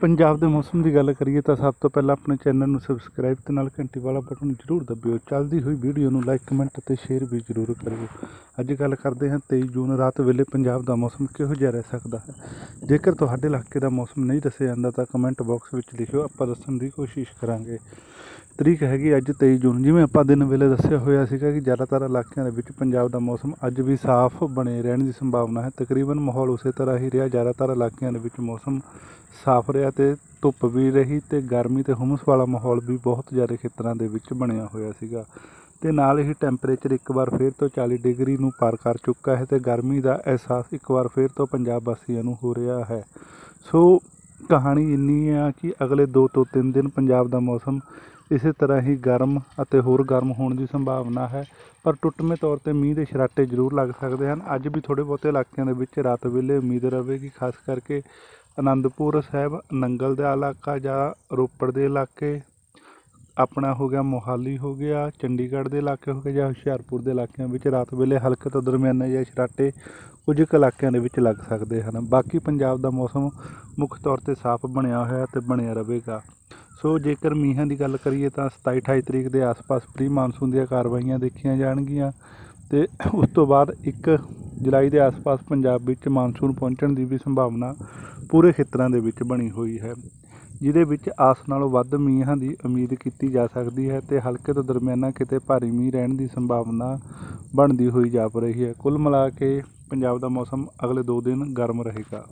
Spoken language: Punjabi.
ਪੰਜਾਬ ਦੇ ਮੌਸਮ ਦੀ ਗੱਲ ਕਰੀਏ ਤਾਂ ਸਭ ਤੋਂ ਪਹਿਲਾਂ ਆਪਣੇ ਚੈਨਲ ਨੂੰ ਸਬਸਕ੍ਰਾਈਬ ਤੇ ਨਾਲ ਘੰਟੀ ਵਾਲਾ ਬਟਨ ਜ਼ਰੂਰ ਦਬਿਓ। ਚੱਲਦੀ ਹੋਈ ਵੀਡੀਓ ਨੂੰ ਲਾਈਕ ਕਮੈਂਟ ਅਤੇ ਸ਼ੇਅਰ ਵੀ ਜ਼ਰੂਰ ਕਰਿਓ। ਅੱਜ ਗੱਲ ਕਰਦੇ ਹਾਂ 23 ਜੂਨ ਰਾਤ ਵੇਲੇ ਪੰਜਾਬ ਦਾ ਮੌਸਮ ਕਿਹੋ ਜਿਹਾ ਰਹਿ ਸਕਦਾ ਹੈ? ਜੇਕਰ ਤੁਹਾਡੇ ਇਲਾਕੇ ਦਾ ਮੌਸਮ ਨਹੀਂ ਦੱਸਿਆ ਜਾਂਦਾ ਤਾਂ ਕਮੈਂਟ ਬਾਕਸ ਵਿੱਚ ਲਿਖਿਓ, ਆਪਾਂ ਦੱਸਣ ਦੀ ਕੋਸ਼ਿਸ਼ ਕਰਾਂਗੇ। ਤਰੀਕ ਹੈਗੀ ਅੱਜ 23 ਜੂਨ। ਜਿਵੇਂ ਆਪਾਂ ਦਿਨ ਵੇਲੇ ਦੱਸਿਆ ਹੋਇਆ ਸੀਗਾ ਕਿ ਜ਼ਿਆਦਾਤਰ ਇਲਾਕਿਆਂ ਦੇ ਵਿੱਚ ਪੰਜਾਬ ਦਾ ਮੌਸਮ ਅੱਜ ਵੀ ਸਾਫ਼ ਬਣੇ ਰਹਿਣ ਦੀ ਸੰਭਾਵਨਾ ਹੈ। ਤਕਰੀਬਨ ਮਾਹੌਲ ਉਸੇ ਤਰ੍ਹਾਂ ਹੀ ਰਿਹਾ। ਜ਼ਿਆਦਾਤਰ ਇਲਾਕਿਆਂ ਦੇ ਵਿੱਚ ਮੌਸਮ ਸਾਫ਼ ਰਿਹਾ ਤੇ ਧੁੱਪ ਵੀ ਰਹੀ ਤੇ ਗਰਮੀ ਤੇ ਹੁਮਸ ਵਾਲਾ ਮਾਹੌਲ ਵੀ ਬਹੁਤ ਜ਼ਿਆਦਾ ਖੇਤਰਾਂ ਦੇ ਵਿੱਚ ਬਣਿਆ ਹੋਇਆ ਸੀਗਾ। ਤੇ ਨਾਲ ਹੀ ਟੈਂਪਰੇਚਰ ਇੱਕ ਵਾਰ ਫਿਰ ਤੋਂ 40 ਡਿਗਰੀ ਨੂੰ ਪਾਰ ਕਰ ਚੁੱਕਾ ਹੈ ਤੇ ਗਰਮੀ ਦਾ ਅਹਿਸਾਸ ਇੱਕ ਵਾਰ ਫਿਰ ਤੋਂ ਪੰਜਾਬ ਵਾਸੀਆਂ ਨੂੰ ਹੋ ਰਿਹਾ ਹੈ। ਸੋ ਕਹਾਣੀ ਇੰਨੀ ਆ ਕਿ ਅਗਲੇ 2 ਤੋਂ 3 ਦਿਨ ਪੰਜਾਬ ਦਾ ਮੌਸਮ ਇਸੇ ਤਰ੍ਹਾਂ ਹੀ ਗਰਮ ਅਤੇ ਹੋਰ ਗਰਮ ਹੋਣ ਦੀ ਸੰਭਾਵਨਾ ਹੈ, ਪਰ ਟੁੱਟਵੇਂ ਤੌਰ ਤੇ ਮੀਂਹ ਦੇ ਛਰਾਟੇ ਜ਼ਰੂਰ ਲੱਗ ਸਕਦੇ ਹਨ। ਅੱਜ ਵੀ ਥੋੜੇ ਬਹੁਤੇ ਇਲਾਕਿਆਂ ਦੇ ਵਿੱਚ ਰਾਤ ਵੇਲੇ ਉਮੀਦ ਰਹੇਗੀ, ਖਾਸ ਕਰਕੇ ਆਨੰਦਪੁਰ ਸਾਹਿਬ, ਨੰਗਲ ਦਾ ਇਲਾਕਾ ਜਾਂ ਰੋਪੜ ਦੇ ਇਲਾਕੇ। ਆਪਣਾ ਹੋ ਗਿਆ ਮੋਹਾਲੀ ਹੋ ਗਿਆ, ਚੰਡੀਗੜ੍ਹ ਦੇ ਇਲਾਕੇ ਹੋ ਗਏ ਜਾਂ ਹੁਸ਼ਿਆਰਪੁਰ ਦੇ ਇਲਾਕਿਆਂ ਵਿੱਚ ਰਾਤ ਵੇਲੇ ਹਲਕੇ ਤੋਂ ਦਰਮਿਆਨੇ ਜਿਹੇ ਛਰਾਟੇ ਕੁਝ ਕੁ ਇਲਾਕਿਆਂ ਦੇ ਵਿੱਚ ਲੱਗ ਸਕਦੇ ਹਨ। ਬਾਕੀ ਪੰਜਾਬ ਦਾ ਮੌਸਮ ਮੁੱਖ ਤੌਰ ਤੇ ਸਾਫ਼ ਬਣਿਆ ਹੋਇਆ ਤੇ ਬਣਿਆ ਰਹੇਗਾ। ਸੋ ਜੇਕਰ ਮੀਂਹਾਂ ਦੀ ਗੱਲ ਕਰੀਏ ਤਾਂ 27 28 ਤਰੀਕ ਦੇ ਆਸ-ਪਾਸ ਪ੍ਰੀ ਮਾਨਸੂਨ ਦੀਆਂ ਕਾਰਵਾਈਆਂ ਦੇਖੀਆਂ ਜਾਣਗੀਆਂ ਤੇ ਉਸ ਤੋਂ ਬਾਅਦ 1 ਜੁਲਾਈ ਦੇ ਆਸ-ਪਾਸ ਪੰਜਾਬ ਵਿੱਚ ਮਾਨਸੂਨ ਪਹੁੰਚਣ ਦੀ ਵੀ ਸੰਭਾਵਨਾ ਪੂਰੇ ਖੇਤਰਾਂ ਦੇ ਵਿੱਚ ਬਣੀ ਹੋਈ ਹੈ, ਜਿਹਦੇ ਵਿੱਚ ਆਸ ਨਾਲੋਂ ਵੱਧ ਮੀਂਹਾਂ ਦੀ ਉਮੀਦ ਕੀਤੀ ਜਾ ਸਕਦੀ ਹੈ ਤੇ ਹਲਕੇ ਤੋਂ ਦਰਮਿਆਨਾ ਕਿਤੇ ਭਾਰੀ ਮੀਂਹ ਰਹਿਣ ਦੀ ਸੰਭਾਵਨਾ ਬਣਦੀ ਹੋਈ ਜਾਪ ਰਹੀ ਹੈ। ਕੁੱਲ ਮਿਲਾ ਕੇ ਪੰਜਾਬ ਦਾ ਮੌਸਮ ਅਗਲੇ 2 ਦਿਨ ਗਰਮ ਰਹੇਗਾ।